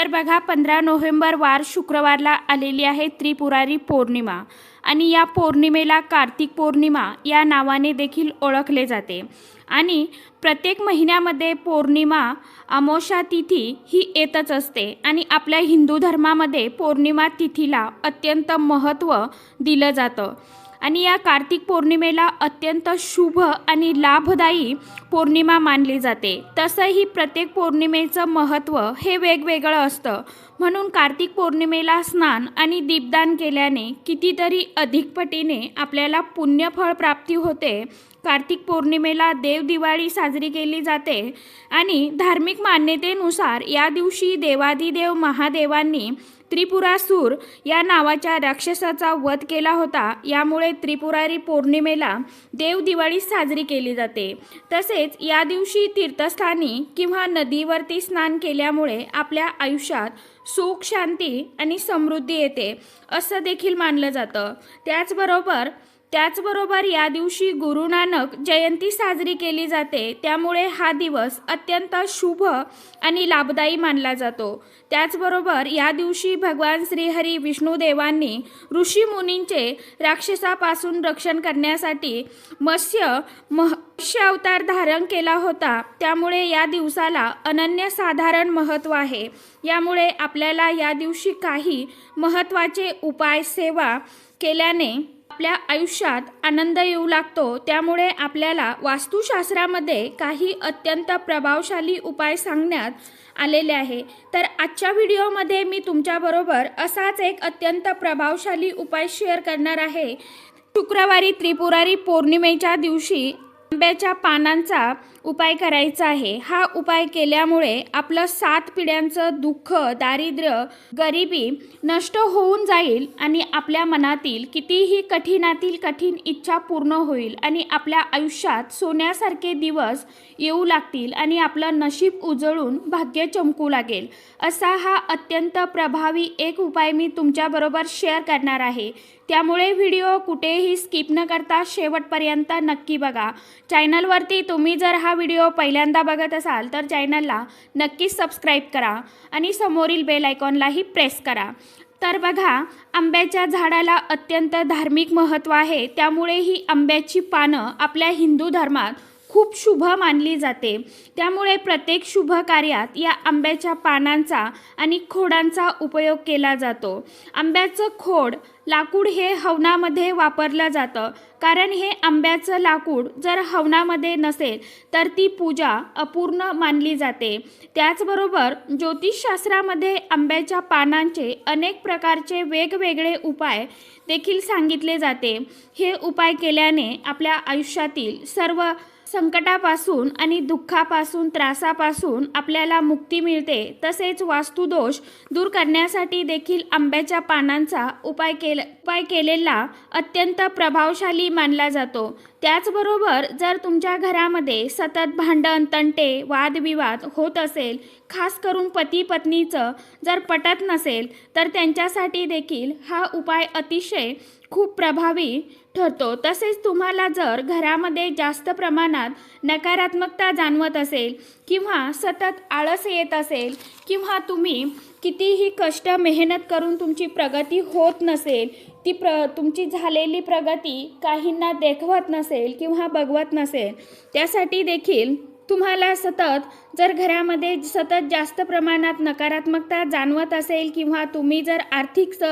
तर बघा पंधरा नोव्हेंबर वार शुक्रवारला आलेली आहे त्रिपुरारी पौर्णिमा. आणि या पौर्णिमेला कार्तिक पौर्णिमा या नावाने देखील ओळखले जाते. आणि प्रत्येक महिन्यामध्ये पौर्णिमा अमोषा तिथी ही येतच असते. आणि आपल्या हिंदू धर्मामध्ये पौर्णिमा तिथीला अत्यंत महत्त्व दिलं जातं. आणि या कार्तिक पौर्णिमेला अत्यंत शुभ आणि लाभदायी पौर्णिमा मानली जाते. तसंही प्रत्येक पौर्णिमेचं महत्त्व हे वेगवेगळं असतं. म्हणून कार्तिक पौर्णिमेला स्नान आणि दीपदान केल्याने कितीतरी अधिक पटीने आपल्याला पुण्यफळ प्राप्ती होते. कार्तिक पौर्णिमेला देव दिवाळी साजरी केली जाते आणि धार्मिक मान्यतेनुसार या दिवशी देवादिदेव महादेवांनी त्रिपुरासूर या नावाच्या राक्षसाचा वध केला होता. यामुळे त्रिपुरारी पौर्णिमेला देवदिवाळी साजरी केली जाते. तसेच या दिवशी तीर्थस्थानी किंवा नदीवरती स्नान केल्यामुळे आपल्या आयुष्यात सुख शांती आणि समृद्धी येते असं देखील मानलं जातं. त्याचबरोबर त्याचबरोबर या दिवशी गुरु नानक जयंती साजरी केली जाते. त्यामुळे हा दिवस अत्यंत शुभ आणि लाभदायी मानला जातो. त्याचबरोबर या दिवशी भगवान श्रीहरी विष्णुदेवांनी ऋषी मुनींचे राक्षसापासून रक्षण करण्यासाठी मत्स्य मत्स्य अवतार धारण केला होता. त्यामुळे या दिवसाला अनन्यसाधारण महत्त्व आहे. यामुळे आपल्याला या दिवशी काही महत्त्वाचे उपाय सेवा केल्याने आपल्या आयुष्यात आनंद येऊ लागतो त्यामुळे आपल्याला वास्तुशास्त्रामध्ये काही अत्यंत प्रभावशाली उपाय सांगण्यात आलेले आहे. तर आजच्या व्हिडिओमध्ये मी तुमच्याबरोबर असाच एक अत्यंत प्रभावशाली उपाय शेअर करणार आहे. शुक्रवारी त्रिपुरारी पौर्णिमेच्या दिवशी आंब्याच्या पानांचा उपाय करायचा आहे. हा उपाय केल्यामुळे आपलं सात पिढ्यांचं दुःख दारिद्र्य गरिबी नष्ट होऊन जाईल आणि आपल्या मनातील कितीही कठीणातील कठीण इच्छा पूर्ण होईल आणि आपल्या आयुष्यात सोन्यासारखे दिवस येऊ लागतील आणि आपलं नशीब उजळून भाग्य चमकू लागेल. असा हा अत्यंत प्रभावी एक उपाय मी तुमच्याबरोबर शेअर करणार आहे. त्यामुळे व्हिडिओ कुठेही स्किप न करता शेवटपर्यंत नक्की बघा. चॅनलवरती तुम्ही जर हा व्हिडिओ पहिल्यांदा बघत असाल तर चॅनलला नक्कीच सबस्क्राईब करा आणि समोरील बेल आयकॉनलाही प्रेस करा. तर बघा आंब्याच्या झाडाला अत्यंत धार्मिक महत्त्व आहे. त्यामुळे ही आंब्याची पानं आपल्या हिंदू धर्मात खूप शुभ मानली जाते. त्यामुळे प्रत्येक शुभ कार्यात या आंब्याच्या पानांचा आणि खोडांचा उपयोग केला जातो. आंब्याचं खोड लाकूड हे हवनामध्ये वापरलं जातं. कारण हे आंब्याचं लाकूड जर हवनामध्ये नसेल तर ती पूजा अपूर्ण मानली जाते. त्याचबरोबर ज्योतिषशास्त्रामध्ये आंब्याच्या पानांचे अनेक प्रकारचे वेगवेगळे उपाय देखील सांगितले जाते. हे उपाय केल्याने आपल्या आयुष्यातील सर्व संकटापासून आणि दुःखापासून त्रासापासून आपल्याला मुक्ती मिळते तसेच वास्तुदोष दूर करण्यासाठी देखील आंब्याच्या पानांचा उपाय केल उपाय केलेला अत्यंत प्रभावशाली मानला जातो. त्याचबरोबर जर तुमच्या घरामध्ये सतत भांडण तंटे वादविवाद होत असेल खास करून पती पत्नीचं जर पटत नसेल तर त्यांच्यासाठी देखील हा उपाय अतिशय खूप प्रभावी ठरतो. तसेच तुम्हाला जर घरामध्ये जास्त प्रमाणात नकारात्मकता जाणवत असेल किंवा सतत आळस येत असेल किंवा तुम्ही कितीही कष्ट मेहनत करून तुमची प्रगती होत नसेल ती प्र तुमची झालेली प्रगती काहींना देखवत नसेल किंवा बघवत नसेल त्यासाठी देखील तुम्हाला सतत जर घरामध्ये सतत जास्त प्रमाणात नकारात्मकता जाणवत असेल किंवा तुम्ही जर आर्थिक स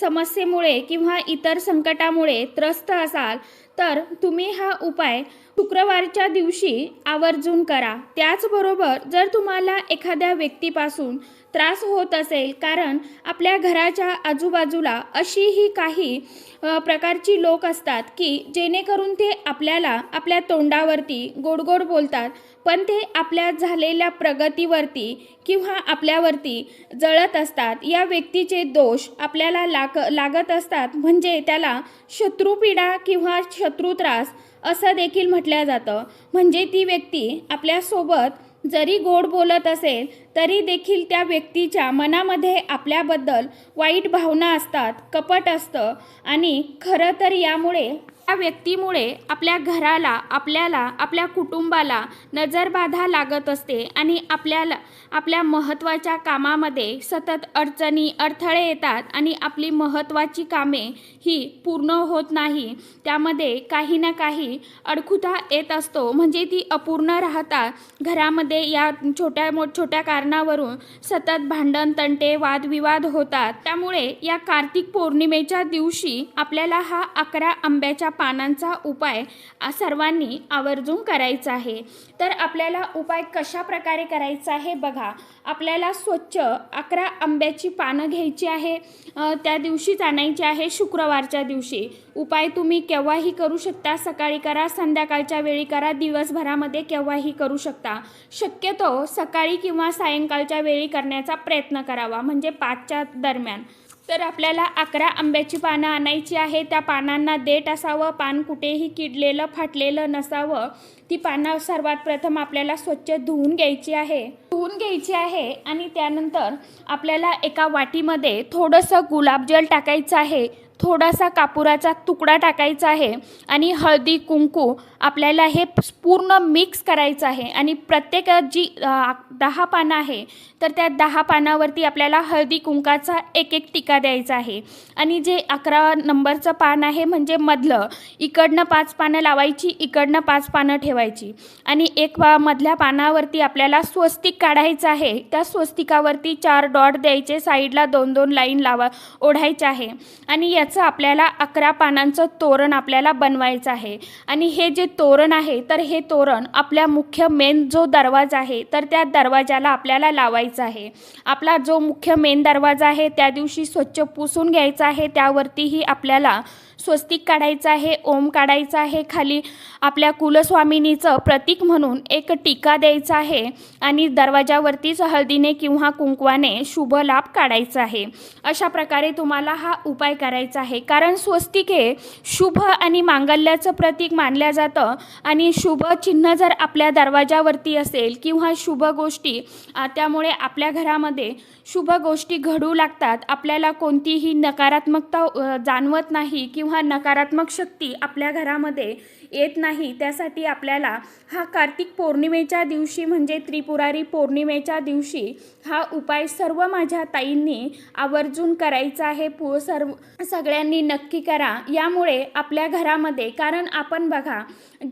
समस्येमुळे किंवा इतर संकटामुळे त्रस्त असाल तर तुम्ही हा उपाय शुक्रवारच्या दिवशी आवर्जून करा. त्याचबरोबर जर तुम्हाला एखाद्या व्यक्तीपासून त्रास होत असेल कारण आपल्या घराच्या आजूबाजूला अशीही काही प्रकारची लोक असतात की जेणेकरून ते आपल्याला आपल्या तोंडावरती गोडगोड बोलतात. पण ते आपल्या झालेल्या प्रगतीवरती किंवा आपल्यावरती जळत असतात. या व्यक्तीचे दोष आपल्याला लाग लागत असतात. म्हणजे त्याला शत्रुपीडा किंवा शत्रुत्रास असं देखील म्हटलं जातं. म्हणजे ती व्यक्ती आपल्यासोबत जरी गोड बोलत असेल तरी देखील त्या व्यक्तीच्या मनामध्ये आपल्याबद्दल वाईट भावना असतात कपट असतं. आणि खरं तर यामुळे त्या व्यक्तीमुळे आपल्या घराला आपल्याला आपल्या कुटुंबाला नजरबाधा लागत असते आणि आपल्याला आपल्या महत्त्वाच्या कामामध्ये सतत अडचणी अडथळे येतात आणि आपली महत्त्वाची कामे ही पूर्ण होत नाही. त्यामध्ये काही ना काही अडखुता येत असतो. म्हणजे ती अपूर्ण राहता घरामध्ये या छोट्या मो छोट्या कारणावरून सतत भांडण तंटे वादविवाद होतात. त्यामुळे या कार्तिक पौर्णिमेच्या दिवशी आपल्याला हा अकरा आंब्याच्या पानांचा उपाय सर्वांनी आवर्जून करायचा आहे. तर आपल्याला उपाय कशा प्रकारे करायचा आहे बघा. आपल्याला स्वच्छ अकरा आंब्याची पानं घ्यायची आहे. त्या दिवशीच आणायची आहे शुक्रवारच्या दिवशी. उपाय तुम्ही केव्हाही करू शकता. सकाळी करा संध्याकाळच्या वेळी करा. दिवसभरामध्ये केव्हाही करू शकता. शक्यतो सकाळी किंवा सायंकाळच्या वेळी करण्याचा प्रयत्न करावा. म्हणजे पाचच्या दरम्यान. तर आपल्याला अकरा आंब्याची पानं आणायची आहे. त्या पानांना देठ असावं पान कुठेही किडलेलं फाटलेलं नसावं. ती पानं सर्वात प्रथम आपल्याला स्वच्छ धुवून घ्यायची आहे. धुवून घ्यायची आहे आणि त्यानंतर आपल्याला एका वाटीमध्ये थोडंसं गुलाबजल टाकायचं आहे. थोडासा कापुराचा तुकडा टाकायचा आहे आणि हळदी कुंकू आपल्याला हे पूर्ण मिक्स करायचं आहे. आणि प्रत्येक जी दहा पानं आहे तर त्या दहा पानावरती आपल्याला हळदी कुंकाचा एक एक टिका द्यायचा आहे. आणि जे अकरा नंबरचं पान आहे म्हणजे मधलं इकडनं पाच पानं लावायची इकडनं पाच पानं ठेवायची. आणि एक पा मधल्या पानावरती आपल्याला स्वस्तिक काढायचं आहे त्या स्वस्तिकावरती चार डॉट द्यायचे साईडला दोन दोन लाईन लावा ओढायचे आहे. आणि याचं आपल्याला अकरा पानांचं तोरण आपल्याला बनवायचं आहे. आणि हे जे तोरण आहे तर हे तोरण आपल्या मुख्य मेन जो दरवाजा आहे तर त्या दरवाजाला आपल्याला लावायचं आहे. आपला जो मुख्य मेन दरवाजा आहे त्या दिवशी स्वच्छ पुसून घ्यायचा आहे त्यावरतीही आपल्याला स्वस्तिक काढायचं आहे ओम काढायचं आहे खाली आपल्या कुलस्वामिनीचं प्रतीक म्हणून एक टीका द्यायचा आहे आणि दरवाजावरतीच हळदीने किंवा कुंकवाने शुभ लाभ काढायचा आहे. अशा प्रकारे तुम्हाला हा उपाय करायचा आहे. कारण स्वस्तिक हे शुभ आणि मांगल्याचं प्रतीक मानलं जातं आणि शुभ चिन्ह जर आपल्या दरवाजावरती असेल किंवा शुभ गोष्टी त्यामुळे आपल्या घरामध्ये शुभ गोष्टी घडू लागतात आपल्याला कोणतीही नकारात्मकता जाणवत नाही किंवा नकारात्मक शक्ती आपल्या घरामध्ये येत नाही त्यासाठी आपल्याला हा कार्तिक पौर्णिमेच्या दिवशी म्हणजे त्रिपुरारी पौर्णिमेच्या दिवशी हा उपाय सर्व माझ्या ताईंनी आवर्जून करायचा आहे. पु सर्व सगळ्यांनी नक्की करा. यामुळे आपल्या घरामध्ये कारण आपण बघा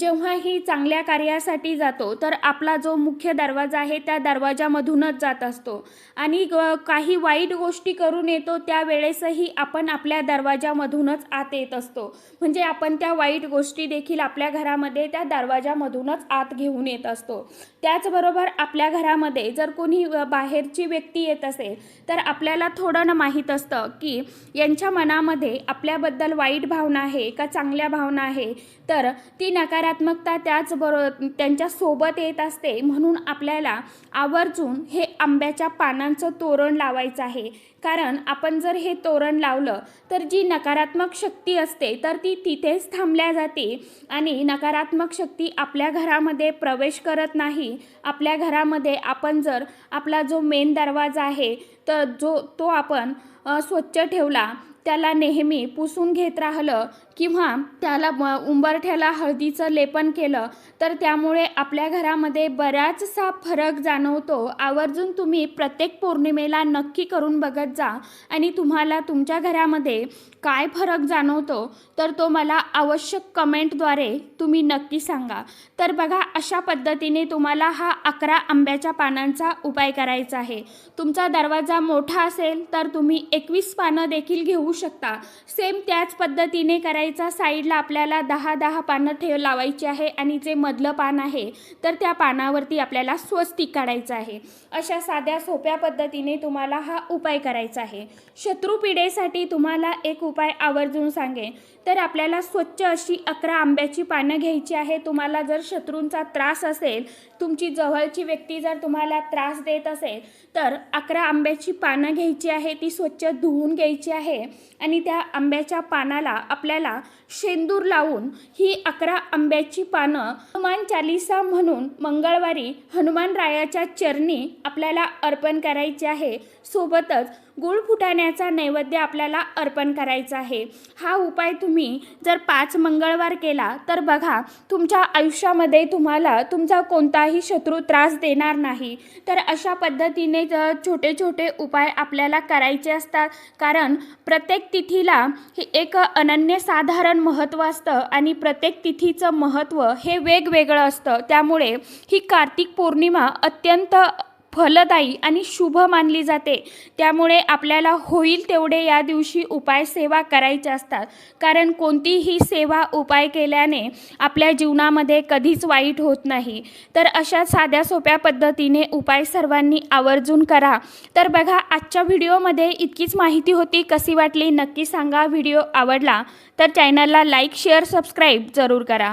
जेव्हाही चांगल्या कार्यासाठी जातो तर आपला जो मुख्य दरवाजा आहे त्या दरवाजामधूनच जात असतो. आणि ग- काही वाईट गोष्टी करून येतो त्यावेळेसही आपण आपल्या दरवाजामधूनच आत येत असतो. म्हणजे आपण त्या वाईट गोष्टी देखील आपल्या घरामध्ये त्या दरवाजामधूनच आत घेऊन येत असतो. त्याचबरोबर आपल्या घरामध्ये जर कोणी बाहेरची व्यक्ती येत असेल तर आपल्याला थोडं ना माहीत असतं की यांच्या मनामध्ये आपल्याबद्दल वाईट भावना आहे का चांगल्या भावना आहे तर ती नकारात्मकता त्याचबरोबर त्यांच्यासोबत येत असते. म्हणून आपल्याला आवर्जून हे आंब्याच्या पानांचं तोरण लावायचं आहे. कारण आपण जर हे तोरण लावलं तर जी नकारात्मक शक्ती असते तर ती तिथेच थांबल्या जाते आणि नकारात्मक शक्ती आपल्या घरामध्ये प्रवेश करत नाही. आपल्या घरामध्ये आपण जर आपला जो मेन दरवाजा आहे तर जो तो आपण स्वच्छ ठेवला त्याला नेहमी पुसून घेत राहिलं किंवा त्याला उंबरठ्याला हळदीचं लेपन केलं तर त्यामुळे आपल्या घरामध्ये बराचसा फरक जाणवतो. आवर्जून तुम्ही प्रत्येक पौर्णिमेला नक्की करून बघत जा आणि तुम्हाला तुमच्या घरामध्ये काय फरक जाणवतो तर तो मला आवश्यक कमेंटद्वारे तुम्ही नक्की सांगा. तर बघा अशा पद्धतीने तुम्हाला हा अकरा आंब्याच्या पानांचा उपाय करायचा आहे. तुमचा दरवाजा मोठा असेल तर तुम्ही एक एकवीस पानं देखील घेऊ शकता. सेम त्याच पद्धतीने करायचा. साईडला आपल्याला दहा दहा पानं ठेव लावायची आहे आणि जे मधलं पान आहे तर त्या पानावरती आपल्याला स्वस्तिक काढायचं आहे. अशा साध्या सोप्या पद्धतीने तुम्हाला हा उपाय करायचा आहे. शत्रुपिढेसाठी तुम्हाला एक उपाय आवर्जून सांगेन. तर आपल्याला स्वच्छ अशी अकरा आंब्याची पानं घ्यायची आहे. तुम्हाला जर शत्रूंचा त्रास असेल तुमची जवळची व्यक्ती जर तुम्हाला त्रास देत असेल तर अकरा आंब्याची पानं घ्यायची आहे ती स्वच्छ धुवून घ्यायची आहे. आणि त्या आंब्याच्या पानाला आपल्याला शेंदूर लावून ही अकरा आंब्याची पानं हनुमान चालिसा म्हणून मंगळवारी हनुमान रायाच्या चरणी आपल्याला अर्पण करायचे आहे. सोबतच गुळ फुटाण्याचा नैवेद्य आपल्याला अर्पण करायचा आहे. हा उपाय तुम्ही जर पाच मंगळवार केला तर बघा तुमच्या आयुष्यामध्ये तुम्हाला तुमचा कोणताही शत्रू त्रास देणार नाही. तर अशा पद्धतीने छोटे छोटे उपाय आपल्याला करायचे असतात. कारण प्रत्येक तिथीला हे एक अनन्यसाधारण महत्त्व असतं आणि प्रत्येक तिथीचं महत्त्व हे वेगवेगळं असतं. त्यामुळे ही कार्तिक पौर्णिमा अत्यंत फलदायी आणि शुभ मानली जाते. त्यामुळे आपल्याला होईल तेवढे या दिवशी उपाय सेवा करायच्या असतात. कारण कोणतीही सेवा उपाय केल्याने आपल्या जीवनामध्ये कधीच वाईट होत नाही. तर अशा साध्या सोप्या पद्धतीने उपाय सर्वांनी आवर्जून करा. तर बघा आजच्या व्हिडिओमध्ये इतकीच माहिती होती. कशी वाटली नक्की सांगा. व्हिडिओ आवडला तर चॅनलला लाईक शेअर सबस्क्राईब जरूर करा.